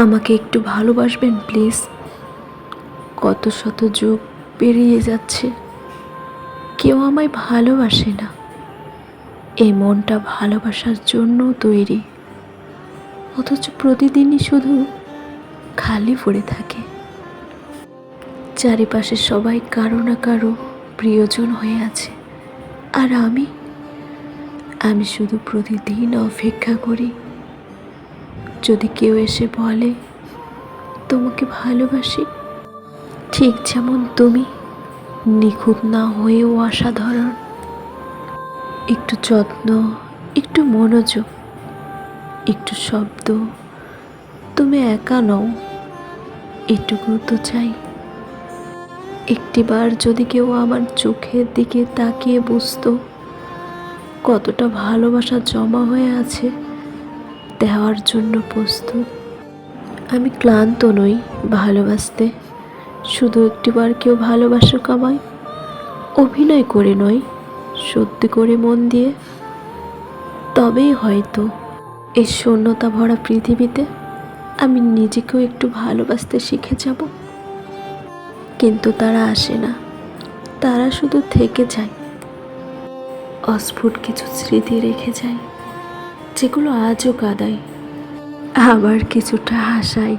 আমাকে একটু ভালোবাসবেন, প্লিজ। কত শত যুগ পেরিয়ে যাচ্ছে। কেউ আমায় ভালোবাসে না। এই মনটা ভালোবাসার জন্য তৈরি। অথচ প্রতিদিনই শুধু খালি পড়ে থাকে। চারিপাশে সবাই কারও না কারও প্রিয়জন হয়ে আছে। আর আমি আমি শুধু প্রতিদিন অপেক্ষা করি। যদি কেউ এসে বলে, তোমাকে ভালোবাসি, ঠিক যেমন তুমি, নিখুঁত না হয়েও অসাধারণ। একটু যত্ন, একটু মনোযোগ, একটু শব্দ, তুমি একা নও এটুকু তো চাই। একটিবার যদি কেউ আমার চোখের দিকে তাকিয়ে বুঝতো কতটা ভালোবাসা জমা হয়ে আছে দেওয়ার জন্য প্রস্তুত। আমি ক্লান্ত নই ভালোবাসতে। শুধু একটিবার কেউ ভালোবাসুক আমায় অভিনয় করে নয়, সত্যি করে মন দিয়ে। তবেই হয়তো এই শূন্যতা ভরা পৃথিবীতে আমি নিজেকেও একটু ভালোবাসতে শিখে যাব। কিন্তু তারা আসে না। তারা শুধু থেকে যায়। অস্ফুট কিছু স্মৃতি রেখে যায়। যেগুলো আজও কাদায়। আবার কিছুটা হাসায়।